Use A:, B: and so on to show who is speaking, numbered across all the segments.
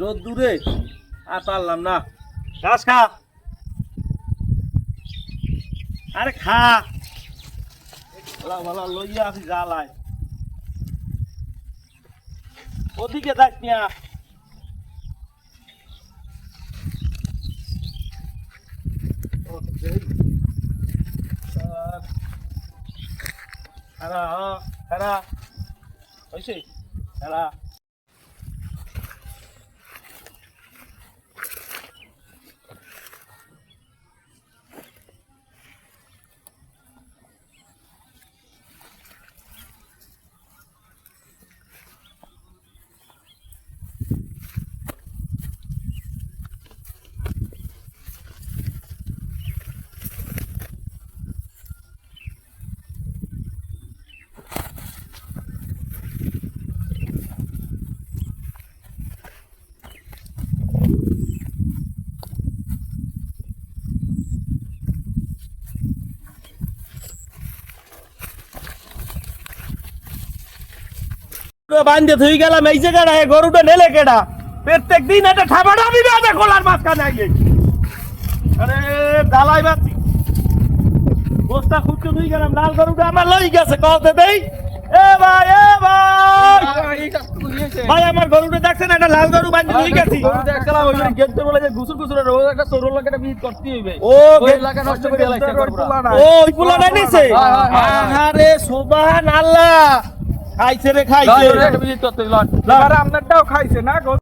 A: রোদ দূরে আর পারলাম না। ঘাস খা। আরে খা। ভালো ভালো লইয়া আসি জ্বালায়। ওদিকে দেখ মিয়া। খারা খারা হয়েছে খারা বান্ধে থুই গেলাম এই জায়গাটা গরুটা নেলে কেডা? প্রত্যেক দিন এটা ঠাবাটা দিবে এটা খোলার মাঝখানে আগে আরে দালাই বাতি বস্তা খুঁজতে থুই গেলাম লাল গরুটা আমার লই গেছে কতে দেই। এ ভাই এ ভাই। ভাই আমার গরুটা দেখছেন একটা লাল গরু বান্ধে থুই গেছি। দেখলাম ওই গেতে বলে যে গুসুর গুসুর ও ও ওই পোলা নাই নিছে আরে সুবহান আল্লাহ খাইছে রে খাইছে
B: আপনারটাও খাইছে না গো?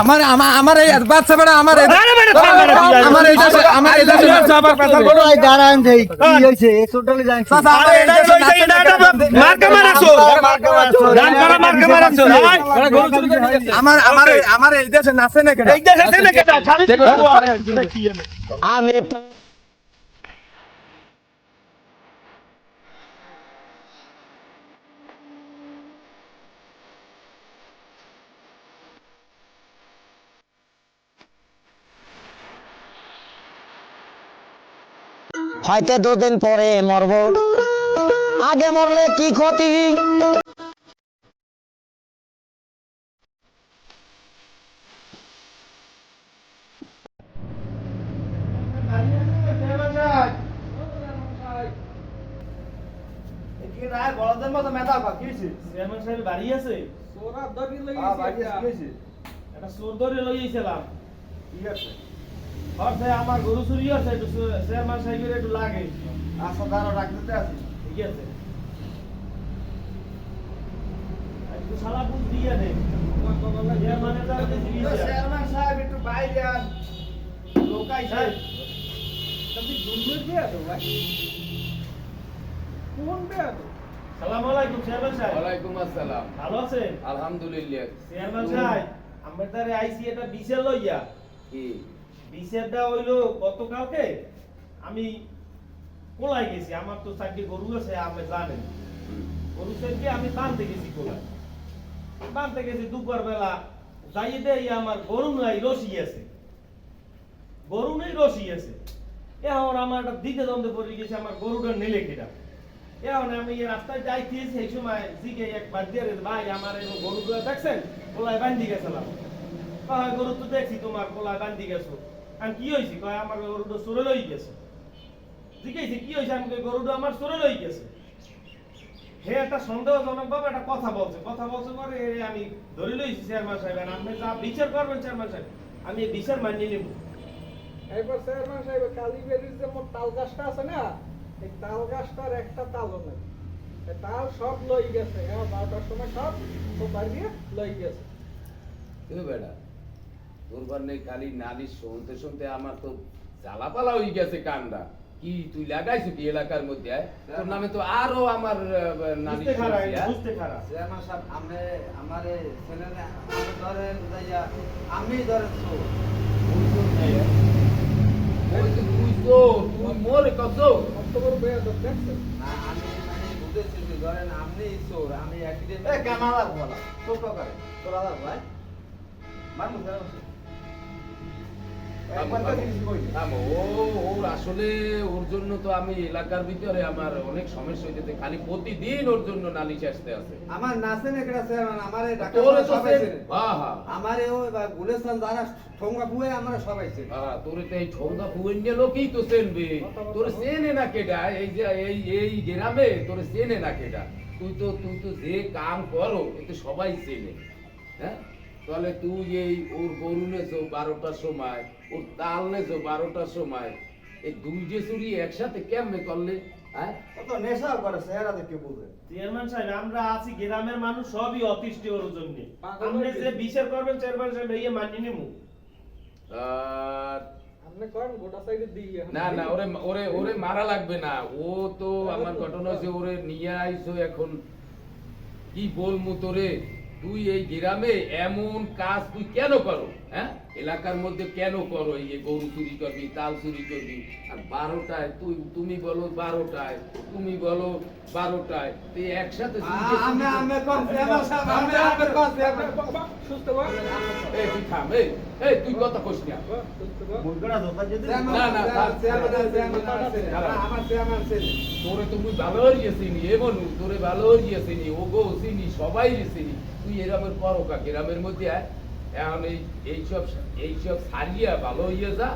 C: আমার আমার আমার এই বাচ্চা বেড়া আমার এই
A: আরে বেটা থাম বেটা তুই আগে।
C: আমার এই দেশে আমার এই দেশে
A: আবার কথা বলো।
D: ওই দাঁড়ান দেই কি হইছে এ টোটালি জানি
A: আরে এটা লইছে, এটা একটা মার্কা মারাছো। গান করা মার্কা মারাছো,
C: আমার আমার আমার এই দেশে নাচে না কেন
A: এই দেশে ছেলে কেটা? খালি
D: আমি হয়তো দুদিন পরে মরব। আগে মরলে কি ক্ষতি?
A: চেয়ারম্যান সাহেব বাড়ি আছে?
B: সোরা
A: লই আইছিলাম। আর আমার গরু চুরি আছে, একটু চেয়ারম্যান সাহেবের একটু লাগে। ঠিক আছে। একটু শালা বুঝ দিয়ে দে। চেয়ারম্যানের দ্বারা দিছি দিছে। লোক আইছে।
B: তুমি দুধের বিয়া তো ভাই? কোন বিয়া তো?
A: সালাম আলাইকুম চেয়ারম্যান সাহেব
E: ওয়ালাইকুম আসসালাম
A: ভালো আছেন
E: আলহামদুলিল্লাহ
A: চেয়ারম্যান সাহেব আমার আইসি এটা বিশের লইয়া
E: কি
A: বিশেরটা হইল গতকালকে। আমি কোলাই গেছি আমার তো চারটি গরু আছে আপনি জানেন। গরু চারটি আমি বানতে গেছি কোলাই বানতে গেছি দুপুর বেলা যাই দেই আমার গরু নাই রসি আছে। গরু নেই রসি আছে। এখন আমার একটা দিতে দ্বন্দ্বে পড়ে গেছে আমার গরুটা নেলে কেটা এখন আমি রাস্তায় যাইতেছি সেই সময় জিগে একবার দিয়ে ভাই আমার এই গরুগুলো দেখছেন? কোলায় বান্ধি গেছিলাম। কয় গরু তো দেখছি তোমার কোলায় বান্ধি গেছো। আমি কি হয়েছে? কয় আমার গরুটা সরে লই গেছে। জিজ্ঞেস কি হয়েছে? আমি কই, গরুটা আমার সরে লই গেছে। হে একটা সন্দেহজনক ভাবে একটা কথা বলছে। কথা বলছে পরে এ আমি ধরে লইছি চেয়ারম্যান সাহেব। আর আপনি যা বিচার করবেন চেয়ারম্যান সাহেব আমি বিচার মানিয়ে নেব।
B: এবার চেয়ারম্যান সাহেব কালীবাড়ির যে মোট তাল গাছটা আছে না এই তাল গাছটার একটা তালও নেই। এই তাল সব লই গেছে। হ্যাঁ বারোটার সময় সব সোপার দিয়ে লই গেছে।
E: এ বেটা তোরবার নেই খালি নালি শুনতে শুনতে আমার তো জ্বালাপালা হয়ে গেছে কান্ডা কি তুই লাগাইছো কি এলাকার মধ্যে? তোর নামে তো আরও আমার নালিশ
A: বুঝতে খারাপ
D: আমি আমার আমি ধরেন যাইয়া আমি ধরেন
E: তো তুই মোরে কত
B: কত বড় বেয়া তো দেখছেন
D: না আমি বুঝেছি ধরেন আপনি চোর আমি একদিন এ কামালা বলা। ছোট করে তোরা ভাই। মানুষ
E: ওর আসলে ওর জন্য তো আমি এলাকার ভিতরে আমার অনেক সমস্যা হইতেছে। খালি প্রতিদিন ওর জন্য নালিশ আসতে আছে।
D: আমার নাচেন একটা চেয়ারম্যান আমার
E: তোরে তো হ্যাঁ হ্যাঁ
D: আমার গুলেস্তান যারা ঠোঙ্গা ফুয়ে আমরা সবাই চেনে।
E: হ্যাঁ, তোরে তো এই ঠোঙ্গা ফুয়েন্যে লোকই তো চেনবে। তোরে চেনে না কেডা? এই যে এই এই গ্রামে তোরে চেনে না কেডা? তুই তো তুই তো যে কাম করো এ তো সবাই চেনে। হ্যাঁ? তাহলে তুই এই ওর গরু নেছো বারোটার সময় ওর তাল নেছো বারোটার সময়। এই দুই যে চুরি একসাথে কেমনে করলে? হ্যাঁ?
D: কত নেশা করে চেহারা দেখে বুঝে
A: চেয়ারম্যান সাহেব আমরা আছি গ্রামের মানুষ সবই অতিষ্ঠ ওর জন্য। আপনি যে বিচার করবেন চেয়ারম্যান সাহেব এই মানি নিমু।
E: আর
B: আপনি করেন গোটা সাইডে দিয়ে।
E: না না ওরে ওরে ওরে মারা লাগবে না। ও তো আমার ঘটনা ওরে নিয়ে আইছো এখন। কি বলমু তোরে? তুই এই গ্রামে এমন কাজ তুই কেন করো হ্যাঁ? এলাকার মধ্যে কেন করো? এই যে গরু চুরি করবি তাল চুরি করবি আর বারোটায় তুই তুমি বলো বারোটায় তুমি বলো বারোটায় তুই একসাথে তুই থাম এই তুই কথা কইস না। তোরে তো মুই ভালো চিনি এ মনু তোরে ভালো চিনি ও গো চিনি সবাই চিনি। তুই এরমের করো কা গ্রামের মধ্যে আয়। এখন এই এইসব এইসব সারিয়া ভালো হইয়ে যা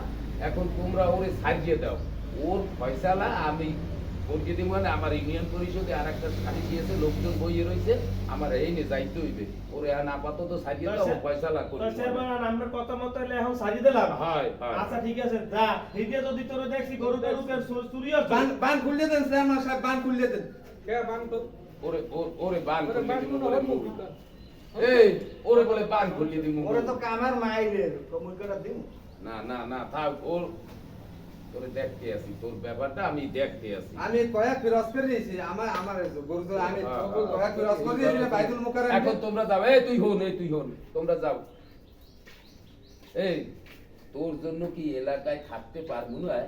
E: এখন তোমরা ওরে সারিয়ে দাও। ওর ফয়সালা আমি ওর যদি মানে আমার ইউনিয়ন পরিষদে আর একটা শাড়ি দিয়েছে লোকজন বইয়ে রয়েছে আমার এই নিয়ে যাইতে হইবে। ওরে এখন আপাতত সারিয়ে দাও ফয়সালা করি।
A: আমরা কথা মতো এলে এখন সাজিয়ে দিলাম।
E: হয়
A: আচ্ছা ঠিক আছে যা। হিজে যদি তোরে দেখছি গরু গরু কে চুরি হচ্ছে।
D: বান বান খুললে দেন চেয়ারম্যান সাহেব বান খুললে দেন।
B: কে বান তো?
E: ওরে ওরে বান
B: ওরে
E: করলে
B: বান
E: দিমু,
B: কোন
E: ওরে
B: হল
E: মুখ।
B: মুভি তো
E: এই ওরে বলে বান খুলিয়ে দিমু
D: ওরে তো কামার মাইরের মুরগিটা দিন
E: না না না থাক ওর তোরে দেখতে আছি তোর ব্যাপারটা আমি দেখতে আছি।
D: আমি কয়েক ফিরস করে দিয়েছি আমার আমার গরু তো আমি। করে দিয়েছি বাইতুল মুকাররম
E: এখন তোমরা যাও এই তুই হন এই তুই হন তোমরা যাও। এই তোর জন্য কি এলাকায় থাকতে পারব না?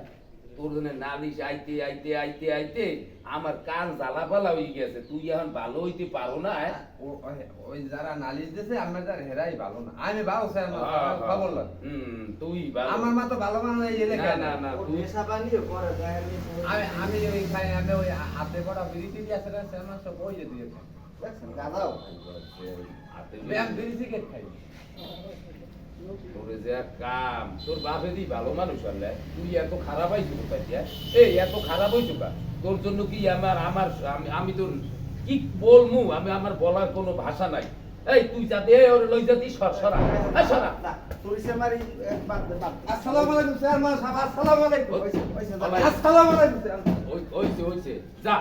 E: তোর জন্য নালিশ আইতে আইতে আইতে আইতে আমার কান জ্বালা পালা হয়ে গেছে। তুই এখন ভালো হইতে পারো না
D: ওই- ওই যারা নালিশ দিছে আমার যার হেরাই ভালো না। আমি ভালো স্যার
E: হ্যাঁ, হ্যাঁ।
D: খবর
E: হুম, তুই ভালো।
D: আমার মা তো ভালো মানুষ এই
E: না
D: এলাকায়
E: না না তুই
D: আমি আমি ওই খাই আমি ওই হাতে বড় বিরিতি দিয়ে আসলে স্যার সব ওই যে দিয়ে আমি
E: তোরে যে কাম তোর বাপে ভালো মানুষ আনলে তুই এত খারাপ হয়েছো কোথায় এই এত খারাপ হয়েছো কা তোর জন্য কি আমার আমার আমি- আমি তোর কি বলমু আমি আমার বলার কোনো ভাষা নাই এই তুই যাতে ওরে লই যাতি সর সরা এই সরা
D: আসসালামু আলাইকুম স্যার মা আসসালামু আলাইকুম আসসালামু আলাইকুম স্যার
E: ওই হইছে হইছে যা